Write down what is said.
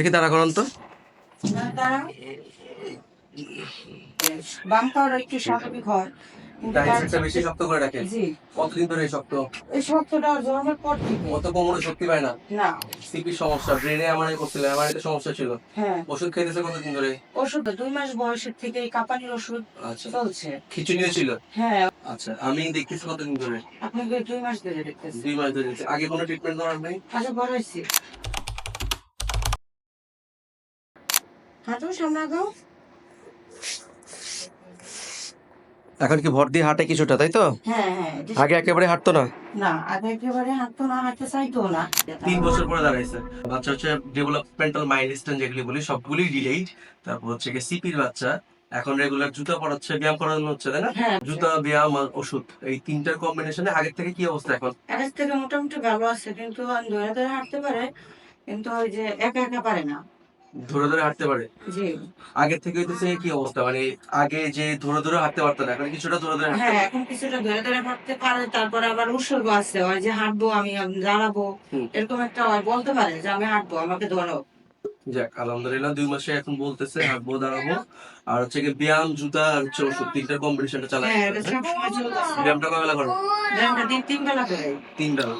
দেখি দাঁড়া করান তো। বাম পাওয়ার একটু স্বাভাবিক হয়। কিন্তু টাইসেটটা তার- বেশি শক্ত করে রাখেন। কতদিন ধরে শক্ত? এই শক্তটা জন্মের পর থেকে। কত কোমরে শক্তি পায় না? না। সিপির সমস্যা। ব্রেনে এমআরআই করছিল এমআরআই সমস্যা ছিল। হ্যাঁ। ওষুধ খাইতেছে কতদিন ধরে? ওষুধ দুই মাস বয়সের থেকে এই কাঁপানির ওষুধ আচ্ছা। চলছে। ছিল? হ্যাঁ। আচ্ছা আমি দেখতেছি কতদিন ধরে। আপনাকে দুই মাস ধরে দেখতেছি। দুই মাস ধরে আগে কোনো ট্রিটমেন্ট করার নেই? হাঁটো সামনে আগাও এখন কি ভর দিয়ে হাঁটে কিছুটা তাই তো? হ্যাঁ হ্যাঁ আগে একেবারে হাঁটতো না? না আগে একেবারে হাঁটতো না হাঁটতে চাইতো না। তিন বছর পরে দাঁড়াইছে। বাচ্চা হচ্ছে ডেভেলপমেন্টাল মাইলস্টোন যেগুলি বলি সবগুলি ডিলেইড তারপর হচ্ছে কি সিপির বাচ্চা। এখন রেগুলার জুতা পরাচ্ছে ব্যায়াম করানো হচ্ছে তাই না? হ্যাঁ। জুতা ব্যায়াম আর ওষুধ এই তিনটার কম্বিনেশনে আগের থেকে কি অবস্থা এখন? আগের থেকে মোটামুটি ভালো আছে কিন্তু ধরে ধরে হাঁটতে পারে কিন্তু ওই যে একা একা পারে না। ধরে ধরে হাঁটতে পারে। জি। আগের থেকে হইতেছে কি অবস্থা মানে আগে যে ধরে ধরে হাঁটতে পারতো না এখন কিছুটা ধরে ধরে হ্যাঁ এখন কিছুটা ধরে ধরে হাঁটতে পারে তারপরে আবার উৎসর্গ আছে ওই যে হাঁটবো আমি দাঁড়াবো। এরকম একটা হয় বলতে পারে যে আমি হাঁটবো আমাকে ধরো। যাক আলহামদুলিল্লাহ দুই মাসে এখন বলতেছে হাঁটবো দাঁড়াবো। আর হচ্ছে কি ব্যায়াম জুতা আর হচ্ছে ওষুধ তিনটার কম্বিনেশনটা চালায়। হ্যাঁ ব্যায়ামটা কবেলা করো ব্যায়ামটা দিন তিন বেলা করে। তিন বেলা